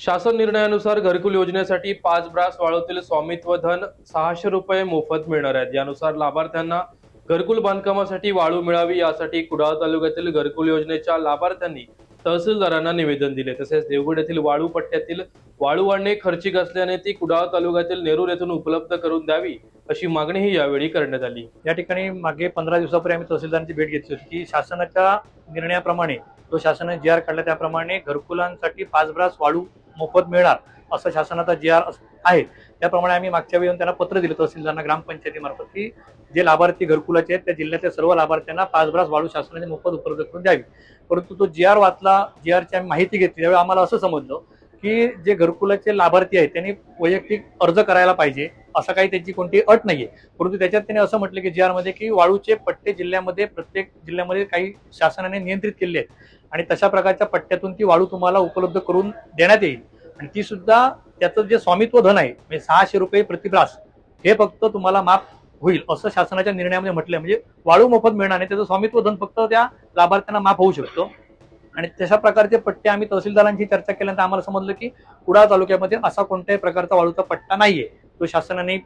शासन निर्णयानुसार घरकुल योजनेसाठी पाच ब्रास वाळूतील स्वामित्व धन सहाशे रुपये मोफत मिळणार आहेत. यानुसार लाभार्थ्यांना घरकुल बांधकामासाठी वाळू मिळावी यासाठी कुडाळ तालुक्यातील घरकुल योजनेच्या लाभार्थ्यांनी तहसीलदारांना निवेदन दिले. तसेच देवगड येथील वाळू पट्ट्यातील वाळू आणणे खर्चिक असल्याने ती कुडाळ तालुक्यातील नेरूर येथून उपलब्ध करून द्यावी अशी मागणीही यावेळी करण्यात आली. या ठिकाणी मागे पंधरा दिवसापूर्वी आम्ही तहसीलदारांची भेट घेतली होती की शासनाच्या निर्णयाप्रमाणे जो शासनाने जी आर काढला त्याप्रमाणे घरकुलांसाठी पाच ब्रास वाळू मोफत मिळणार असं शासनाचा जी आर आहे. त्याप्रमाणे आम्ही मागच्या वेळी येऊन त्यांना पत्र दिलं तहसीलदारांना ग्रामपंचायतीमार्फत की जे लाभार्थी घरकुलाचे आहेत त्या जिल्ह्यातल्या सर्व लाभार्थ्यांना पाच ब्रास वाळू शासनाने मोफत उपलब्ध करून द्यावी. परंतु तो जी आर वाचला जी आरची आम्ही माहिती घेतली त्यावेळी आम्हाला असं समजलं की जे घरकुलाचे लाभार्थी आहेत त्यांनी वैयक्तिक अर्ज करायला पाहिजे असं काही त्याची कोणती अट नाहीये. परंतु त्याच्यात त्यांनी असं म्हटलं की जी आरमध्ये की वाळूचे पट्टे जिल्ह्यामध्ये प्रत्येक जिल्ह्यामध्ये काही शासनाने नियंत्रित केले आहेत. आणि तशा प्रकारच्या पट्ट्यातून ती वाळू तुम्हाला उपलब्ध करून देण्यात येईल. आणि ती सुद्धा त्याचं जे स्वामित्व धन आहे म्हणजे सहाशे रुपये प्रतिब्रास हे फक्त तुम्हाला माफ होईल असं शासनाच्या निर्णयामध्ये म्हटलंय. म्हणजे वाळू मोफत मिळणार नाही त्याचं स्वामित्व धन फक्त त्या लाभार्थ्यांना माफ होऊ शकतो. आणि तशा प्रकारचे पट्टे आम्ही तहसीलदारांची चर्चा केल्यानंतर आम्हाला समजलं की कुडाळ तालुक्यामध्ये असा कोणत्याही प्रकारचा वाळूचा पट्टा नाहीये. तो शासनाने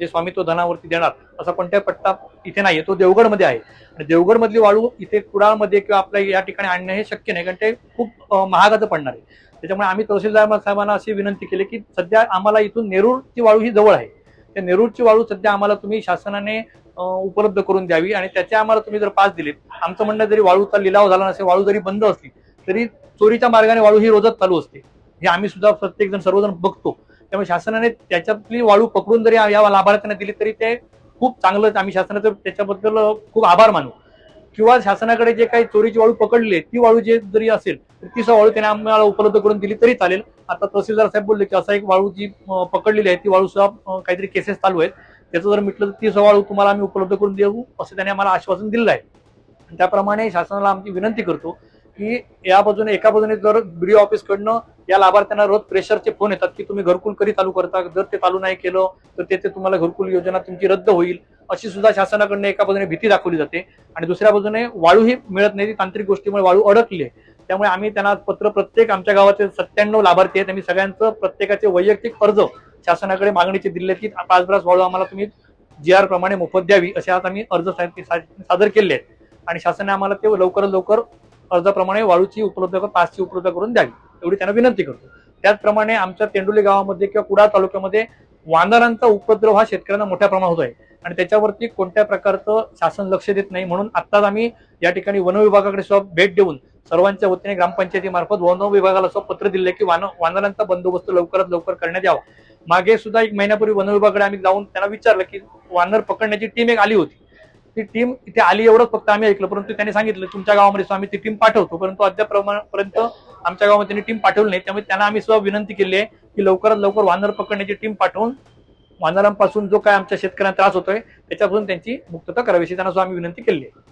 जे स्वामित्व धनावरती देणार असा कोणताही पट्टा इथे नाहीये. तो देवगडमध्ये आहे. आणि देवगडमधली वाळू इथे कुडाळमध्ये किंवा आपल्या या ठिकाणी आणणं हे शक्य नाही कारण ते खूप महागाचं पडणार आहे. त्याच्यामुळे आम्ही तहसीलदार साहेबांना अशी विनंती केली की सध्या आम्हाला इथून नेरूरची वाळू ही जवळ आहे. त्या नेरूरची वाळू सध्या आम्हाला तुम्ही शासनाने उपलब्ध करून द्यावी आणि त्याच्या आम्हाला तुम्ही जर पास दिलीत आमचं म्हणणं जरी वाळूचा लिलाव झाला नसेल वाळू जरी बंद असली तरी चोरीच्या मार्गाने वाळू ही रोजच चालू असते. हे आम्ही सुद्धा प्रत्येकजण सर्वजण बघतो. त्यामुळे शासनाने त्याच्यातली वाळू पकडून जरी या लाभार्थ्यांना दिली तरी ते खूप चांगलं आम्ही शासनाचं त्याच्याबद्दल खूप आभार मानू. किंवा शासनाकडे जे काही चोरीची वाळू पकडली आहे, ती वाळू जे जरी असेल तर ती वाळू त्याने आम्हाला उपलब्ध करून दिली तरी चालेल. आता तहसीलदार साहेब बोलले की असा एक वाळू जी पकडलेली आहे ती वाळू सुद्धा काहीतरी केसेस चालू आहेत. त्याचं जर म्हटलं तर ती वाळू तुम्हाला आम्ही उपलब्ध करून देऊ असं त्याने आम्हाला आश्वासन दिलेलं आहे. आणि त्याप्रमाणे शासनाला आमची विनंती करतो की या बाजूने एका बाजूने जर बीडीओ ऑफिस कडनं या लाभार्थ्यांना रोज प्रेशरचे फोन येतात की तुम्ही घरकुल कधी चालू करता? जर ते चालू नाही केलं तर तेथे तुम्हाला घरकुल योजना तुमची रद्द होईल. अशी सुद्धा शासनाकडनं एका बाजूने भीती दाखवली जाते. आणि दुसऱ्या बाजूने वाळूही मिळत नाही. ती तांत्रिक गोष्टीमुळे वाळू अडकली. आहे त्यामुळे आम्ही त्यांना पत्र प्रत्येक आमच्या गावाचे सत्त्याण्णव लाभार्थी आहेत. आम्ही सगळ्यांचं प्रत्येकाचे वैयक्तिक अर्ज शासनाकडे मागणीचे दिले की पाच ब्रास वाळू आम्हाला तुम्ही जी आर प्रमाणे मोफत द्यावी असे आज आम्ही अर्ज सादर केले आहेत. आणि शासनाने आम्हाला ते लवकरात लवकर अर्जाप्रमाणे वाळूची उपलब्ध पाचची उपलब्ध करून द्यावी. एवढी त्यांना विनंती करतो. त्याचप्रमाणे आमच्या तेंडुली गावामध्ये किंवा कुडाळ तालुक्यामध्ये वानरांचा उपद्रव हा शेतकऱ्यांना मोठ्या प्रमाणात होत आहे आणि त्याच्यावरती कोणत्या प्रकारचं शासन लक्ष देत नाही म्हणून आत्ताच आम्ही या ठिकाणी वन विभागाकडे सुद्धा भेट देऊन सर्वांच्या वतीने ग्रामपंचायतीमार्फत वन विभागाला सुद्धा पत्र दिले की वान वानरांचा बंदोबस्त लवकरात लवकर करण्यात यावा. मागे सुद्धा एक महिन्यापूर्वी वन विभागाकडे आम्ही जाऊन त्यांना विचारलं की वानर पकडण्याची टीम एक आली होती. ती टीम इथे आली एवढंच फक्त आम्ही ऐकलं. परंतु त्यांनी सांगितलं तुमच्या गावामध्ये आम्ही ती टीम पाठवतो. परंतु अद्याप पर्यंत आमच्या गावामध्ये त्यांनी टीम पाठवली नाही. त्यामुळे त्यांना आम्ही सुद्धा विनंती केली आहे की लवकरात लवकर वानर पकडण्याची टीम पाठवून वानरांपासून जो काय आमच्या शेतकऱ्यांना त्रास होतोय त्याच्यापासून त्यांची मुक्तता करावी अशी त्यांना सुद्धा आम्ही विनंती केली आहे.